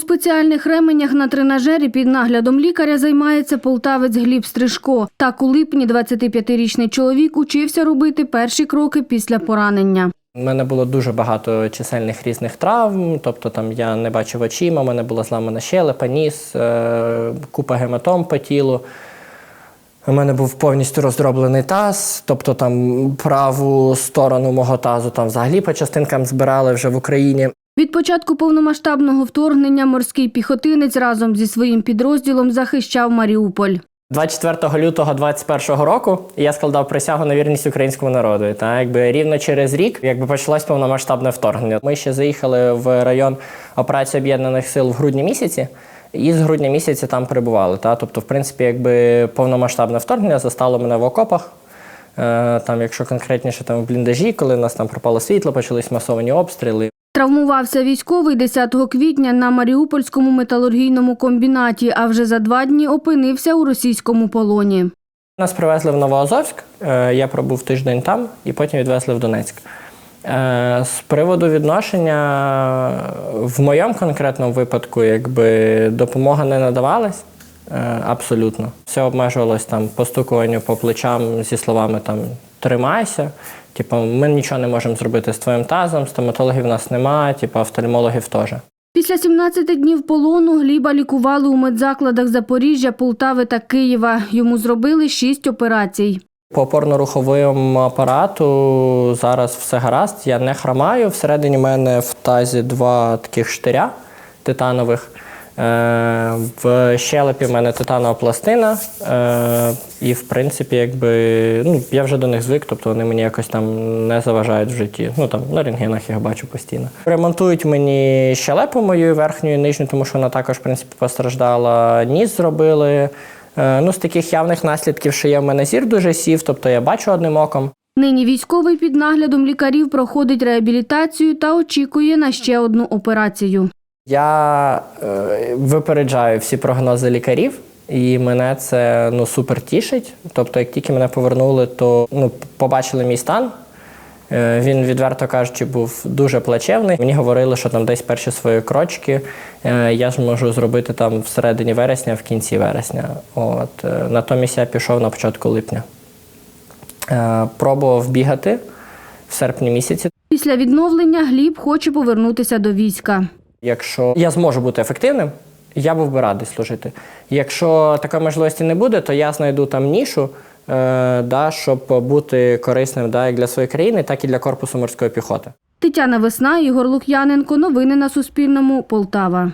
спеціальних ременях на тренажері під наглядом лікаря займається полтавець Гліб Стрижко. Так у липні 25-річний чоловік учився робити перші кроки після поранення. У мене було дуже багато чисельних різних травм, тобто там я не бачив очима, у мене була зламана щелепа, ніс, е, купа гематом по тілу. У мене був повністю роздроблений таз, тобто там праву сторону мого тазу там взагалі по частинкам збирали вже в Україні. Від початку повномасштабного вторгнення морський піхотинець разом зі своїм підрозділом захищав Маріуполь. 24 лютого 2021 року я складав присягу на вірність українському народу. Та якби рівно через рік, якби почалось повномасштабне вторгнення. Ми ще заїхали в район операції об'єднаних сил в грудні місяці. І з грудня місяця там перебували. Та? Тобто, в принципі, якби повномасштабне вторгнення застало мене в окопах. Е, Там, якщо конкретніше, там в бліндажі, коли в нас там пропало світло, почались масовані обстріли. Травмувався військовий 10 квітня на Маріупольському металургійному комбінаті, а вже за два дні опинився у російському полоні. Нас привезли в Новоазовськ, е, я пробув тиждень там і потім відвезли в Донецьк. Е, З приводу відношення в моєму конкретному випадку, якби допомога не надавалась е, абсолютно. Все обмежувалось там постукуванню по плечам зі словами там тримайся. Типу, ми нічого не можемо зробити з твоїм тазом, стоматологів в нас немає, типу, офтальмологів теж. Після 17 днів полону Гліба лікували у медзакладах Запоріжжя, Полтави та Києва. Йому зробили шість операцій. По опорно-руховому апарату зараз все гаразд. Я не хромаю. Всередині мене в тазі два таких штиря титанових. Е, в щелепі в мене титанова пластина. Е, і, в принципі, якби ну, я вже до них звик, тобто вони мені якось там не заважають в житті. Ну там на рентгенах я їх бачу постійно. Ремонтують мені щелепу мою верхню і нижню, тому що вона також, в принципі, постраждала. Ніс зробили. Е, Ну, з таких явних наслідків, що є в мене зір дуже сів, тобто я бачу одним оком. Нині військовий під наглядом лікарів проходить реабілітацію та очікує на ще одну операцію. Я е, випереджаю всі прогнози лікарів, і мене це ну, супер тішить. Тобто, як тільки мене повернули, то ну, побачили мій стан. Е, Він, відверто кажучи, був дуже плачевний. Мені говорили, що там десь перші свої крочки е, я зможу зробити там всередині вересня, в кінці вересня. От. е, Натомість я пішов на початку липня. Е, Пробував бігати в серпні місяці. Після відновлення Гліб хоче повернутися до війська. Якщо я зможу бути ефективним, я був би радий служити. Якщо такої можливості не буде, то я знайду там нішу, е, да, щоб бути корисним да, як для своєї країни, так і для корпусу морської піхоти. Тетяна Весна, Ігор Лук'яненко. Новини на Суспільному. Полтава.